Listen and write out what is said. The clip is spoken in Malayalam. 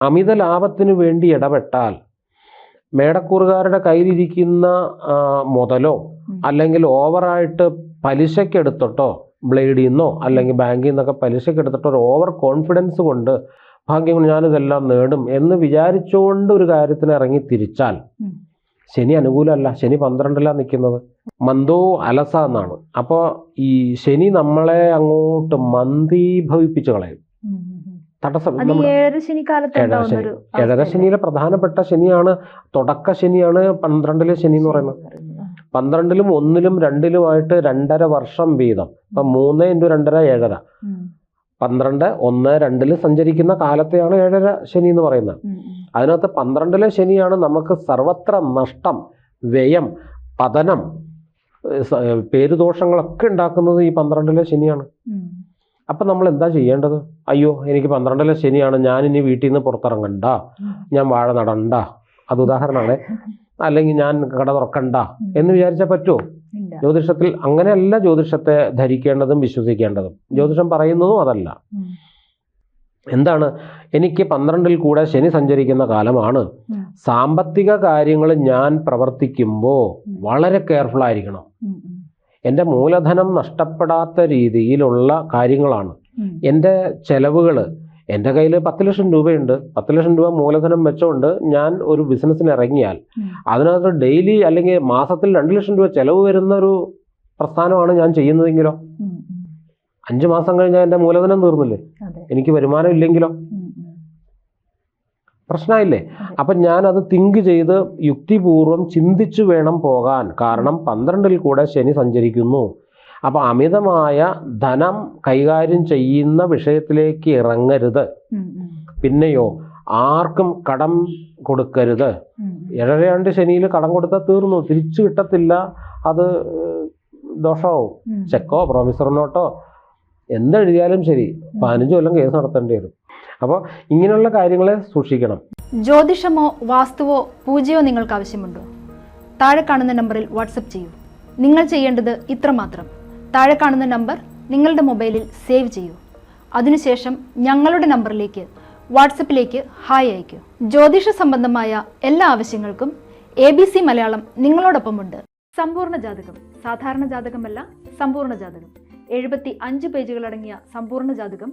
അമിത ലാഭത്തിനു വേണ്ടി ഇടപെട്ടാൽ മേടക്കൂറുകാരുടെ കയ്യിലിരിക്കുന്ന മുതലോ. അല്ലെങ്കിൽ ഓവറായിട്ട് പലിശക്കെടുത്തിട്ടോ ബ്ലേഡിൽ നിന്നോ അല്ലെങ്കിൽ ബാങ്കിൽ നിന്നൊക്കെ പലിശക്കെടുത്തിട്ടോ ഒരു ഓവർ കോൺഫിഡൻസ് കൊണ്ട് ഭാഗ്യം കൊണ്ട് ഞാനിതെല്ലാം നേടും എന്ന് വിചാരിച്ചുകൊണ്ട് ഒരു കാര്യത്തിന് ഇറങ്ങി തിരിച്ചാൽ ശനി അനുകൂലമല്ല ശനി പന്ത്രണ്ടിലാണ് നിൽക്കുന്നത് മന്ദോ അലസ എന്നാണ് അപ്പോൾ ഈ ശനി നമ്മളെ അങ്ങോട്ട് മന്ദീഭവിപ്പിച്ച് കളയും. തടസ്സം ഏഴര ശനിയിലെ പ്രധാനപ്പെട്ട ശനിയാണ് തുടക്ക ശനിയാണ് പന്ത്രണ്ടിലെ ശനി എന്ന് പറയുന്നത്. പന്ത്രണ്ടിലും ഒന്നിലും രണ്ടിലുമായിട്ട് രണ്ടര വർഷം വീതം. ഇപ്പൊ മൂന്ന് ഇന്റു രണ്ടര ഏഴര. പന്ത്രണ്ട് ഒന്ന് രണ്ടിൽ സഞ്ചരിക്കുന്ന കാലത്തെയാണ് ഏഴര ശനി എന്ന് പറയുന്നത്. അതിനകത്ത് പന്ത്രണ്ടിലെ ശനിയാണ് നമുക്ക് സർവത്ര നഷ്ടം വ്യയം പതനം പേരുദോഷങ്ങളൊക്കെ ഉണ്ടാക്കുന്നത് ഈ പന്ത്രണ്ടിലെ ശനിയാണ്. അപ്പം നമ്മൾ എന്താ ചെയ്യേണ്ടത്? അയ്യോ എനിക്ക് പന്ത്രണ്ടിലെ ശനിയാണ് ഞാൻ ഇനി വീട്ടിൽ നിന്ന് പുറത്തിറങ്ങണ്ട ഞാൻ വാഴ നടണ്ട. അത് ഉദാഹരണമാണ്. അല്ലെങ്കിൽ ഞാൻ കട തുറക്കണ്ട എന്ന് വിചാരിച്ചാൽ പറ്റുമോ ജ്യോതിഷത്തിൽ അങ്ങനെയല്ല ജ്യോതിഷത്തെ ധരിക്കേണ്ടതും വിശ്വസിക്കേണ്ടതും. ജ്യോതിഷം പറയുന്നതും അതല്ല. എന്താണ്? എനിക്ക് പന്ത്രണ്ടിൽ കൂടെ ശനി സഞ്ചരിക്കുന്ന കാലമാണ്. സാമ്പത്തിക കാര്യങ്ങൾ ഞാൻ പ്രവർത്തിക്കുമ്പോൾ വളരെ കെയർഫുൾ ആയിരിക്കണം. എന്റെ മൂലധനം നഷ്ടപ്പെടാത്ത രീതിയിലുള്ള കാര്യങ്ങളാണ്. എന്റെ ചെലവുകൾ എന്റെ കയ്യിൽ പത്ത് ലക്ഷം രൂപയുണ്ട് പത്ത് ലക്ഷം രൂപ മൂലധനം വെച്ചുകൊണ്ട് ഞാൻ ഒരു ബിസിനസ്സിന് ഇറങ്ങിയാൽ അതിനകത്ത് ഡെയിലി അല്ലെങ്കിൽ മാസത്തിൽ രണ്ട് ലക്ഷം രൂപ ചെലവ് വരുന്ന ഒരു പ്രസ്ഥാനമാണ് ഞാൻ ചെയ്യുന്നതെങ്കിലോ. അഞ്ച് മാസം കഴിഞ്ഞാൽ എന്റെ മൂലധനം തീർന്നില്ലേ എനിക്ക് വരുമാനം ഇല്ലെങ്കിലോ. പ്രശ്നമില്ലേ അതെ. അപ്പം ഞാനത് തിങ്ക് ചെയ്ത് യുക്തിപൂർവം ചിന്തിച്ചു വേണം പോകാൻ. കാരണം പന്ത്രണ്ടിൽ കൂടെ ശനി സഞ്ചരിക്കുന്നു. അപ്പം അമിതമായ ധനം കൈകാര്യം ചെയ്യുന്ന വിഷയത്തിലേക്ക് ഇറങ്ങരുത്. പിന്നെയോ ആർക്കും കടം കൊടുക്കരുത്. ഏഴരയാണ്ട് ശനിയിൽ കടം കൊടുത്താൽ തീർന്നു. തിരിച്ചു കിട്ടത്തില്ല. അത് ദോഷമാവും. ചെക്കോ പ്രോമിസർ നോട്ടോ എന്തെഴുതിയാലും ശരി. പതിനഞ്ച് കൊല്ലം കേസ് നടത്തേണ്ടി വരും. അപ്പോൾ ഇങ്ങനെയുള്ള കാര്യങ്ങളെ സൂക്ഷിക്കണം. ജ്യോതിഷമോ വാസ്തുവോ പൂജയോ നിങ്ങൾക്ക് ആവശ്യമുണ്ടോ? താഴെ കാണുന്ന നമ്പറിൽ വാട്സപ്പ് ചെയ്യൂ. നിങ്ങൾ ചെയ്യേണ്ടത് ഇത്രമാത്രം താഴെ കാണുന്ന നമ്പർ നിങ്ങളുടെ മൊബൈലിൽ സേവ് ചെയ്യൂ. അതിനുശേഷം ഞങ്ങളുടെ നമ്പറിലേക്ക് വാട്സപ്പിലേക്ക് ഹായ് അയയ്ക്കൂ ജ്യോതിഷ സംബന്ധമായ എല്ലാ ആവശ്യങ്ങൾക്കും എ ബി സി മലയാളം നിങ്ങളോടൊപ്പമുണ്ട്. സമ്പൂർണ ജാതകം. സാധാരണ ജാതകമല്ല സമ്പൂർണ ജാതകം. എഴുപത്തി അഞ്ച് പേജുകളടങ്ങിയ സമ്പൂർണ ജാതകം